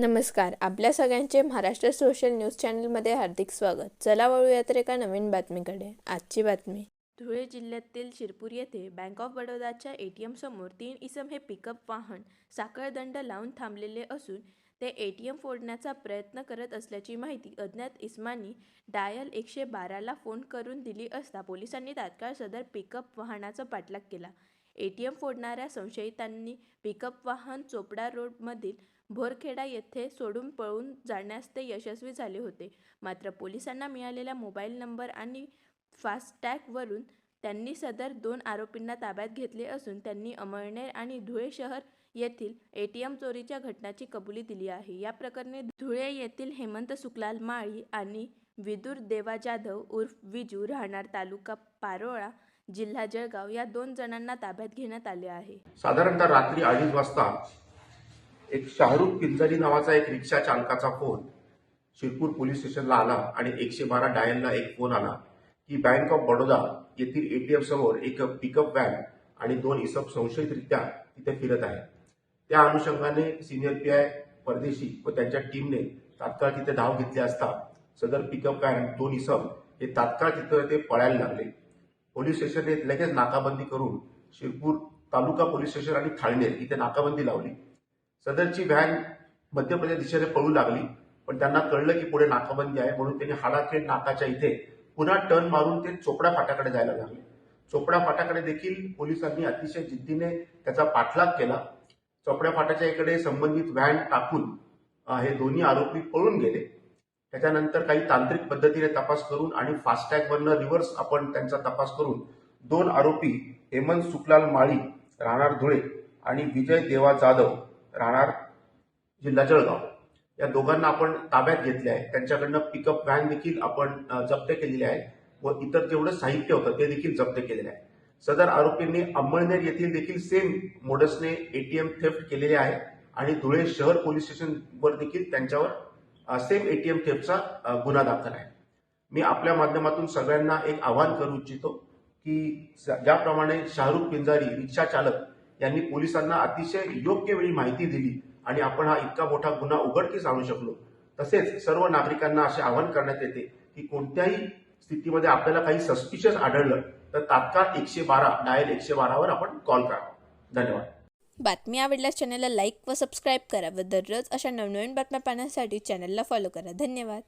नमस्कार आपल्या सगळ्यांचे महाराष्ट्र सोशल न्यूज चॅनलमध्ये हार्दिक स्वागत. चला वळूया तर एका नवीन बातमीकडे. आजची बातमी. धुळे जिल्ह्यातील शिरपूर येथे बँक ऑफ बडोदाच्या ए टी एमसमोर तीन इसम हे पिकअप वाहन साखळदंड लावून थांबलेले असून ते ए टी एम फोडण्याचा प्रयत्न करत असल्याची माहिती अज्ञात इस्मानी डायल एकशे बाराला फोन करून दिली असता पोलिसांनी तात्काळ सदर पिकअप वाहनाचा पाठलाग केला. ए टी एम फोडणाऱ्या संशयितांनी पिकअप वाहन चोपडा रोडमधील भोरखेडा येथे सोडून पळून जाण्यास ते यशस्वी झाले होते. मात्र पोलिसांना मिळालेल्या मोबाईल नंबर आणि फास्टॅगवरून त्यांनी सदर दोन आरोपींना ताब्यात घेतले असून त्यांनी अमळनेर आणि धुळे शहर येथील ए टी एम चोरीच्या घटनाची कबुली दिली आहे. या प्रकरणी धुळे येथील हेमंत सुकलाल माळी आणि विदुर देवा जाधव उर्फ विजू राहणार तालुका पारोळा जिल्हा जळगाव या दोन जणांना ताब्यात घेण्यात आले आहे. साधारणतः रात्री अडीच वाजता एक शाहरुख पिंजरी नावाचा एक रिक्षा चालकाचा फोन शिरपूर पोलीस स्टेशनला आला आणि एकशे बारा डायलला एक फोन आला की बँक ऑफ बडोदा येथील एटीएम समोर एक पिकअप व्हॅन आणि दोन इसप संशयितरित्या तिथे फिरत आहे त्या अनुषंगाने सिनियर पी आय परदेशी व त्यांच्या टीमने तात्काळ तिथे धाव घेतली असता सदर पिकअप व्हॅन दोन इसम हे तात्काळ तिथं ते पळायला लागले. पोलीस स्टेशनने लगेच नाकाबंदी करून शिरपूर तालुका पोलीस स्टेशन आणि थाळनेर इथे नाकाबंदी लावली. सदरची व्हॅन मध्य प्रदेश दिशेने पळू लागली पण त्यांना कळलं की पुढे नाकाबंदी आहे म्हणून त्यांनी हाडाखेड नाकाच्या इथे पुन्हा टर्न मारून ते चोपडा फाट्याकडे जायला लागले. चोपडा फाट्याकडे देखील पोलिसांनी अतिशय जिद्दीने त्याचा पाठलाग केला. चोपड्या फाट्याच्या इकडे संबंधित व्हॅन टाकून हे दोन्ही आरोपी पळून गेले. त्याच्यानंतर काही तांत्रिक पद्धतीने तपास करून आणि फास्टॅगवरनं रिव्हर्स आपण त्यांचा तपास करून दोन आरोपी हेमंत सुकलाल माळी राहणार धुळे आणि विजय देवा जाधव राहणार जिल्हा जळगाव. या दोघांना आपण ताब्यात घेतले आहे त्यांच्याकडनं पिकअप व्हॅन देखील आपण जप्त केलेली आहे व इतर जेवढं साहित्य होतं ते देखील जप्त केलेलं आहे. सदर आरोपींनी अंमळनेर येथील देखील सेम मोडसने एटीएम थेफ्ट केलेले आहे आणि धुळे शहर पोलीस स्टेशनवर देखील त्यांच्यावर सेम एटीएम थेफ्टचा गुन्हा दाखल आहे. मी आपल्या माध्यमातून सगळ्यांना एक आवाहन करू इच्छितो की स- ज्याप्रमाणे शाहरुख पिंजारी रिक्षा चालक यांनी पोलिसांना अतिशय योग्य वेळी माहिती दिली आणि आपण हा इतका मोठा गुन्हा उघडकीस आणू शकलो. तसेच सर्व नागरिकांना असे आवाहन करण्यात येते की कोणत्याही स्थितीमध्ये आपल्याला काही सस्पिशियस आढळलं तर तात्काळ एकशे बारा डायल एकशे बारावर आपण कॉल करा. धन्यवाद. बातमी आवडल्यास चॅनलला लाईक व सबस्क्राईब करा व दररोज अशा नवनवीन बातम्या पाहण्यासाठी चॅनलला फॉलो करा. धन्यवाद.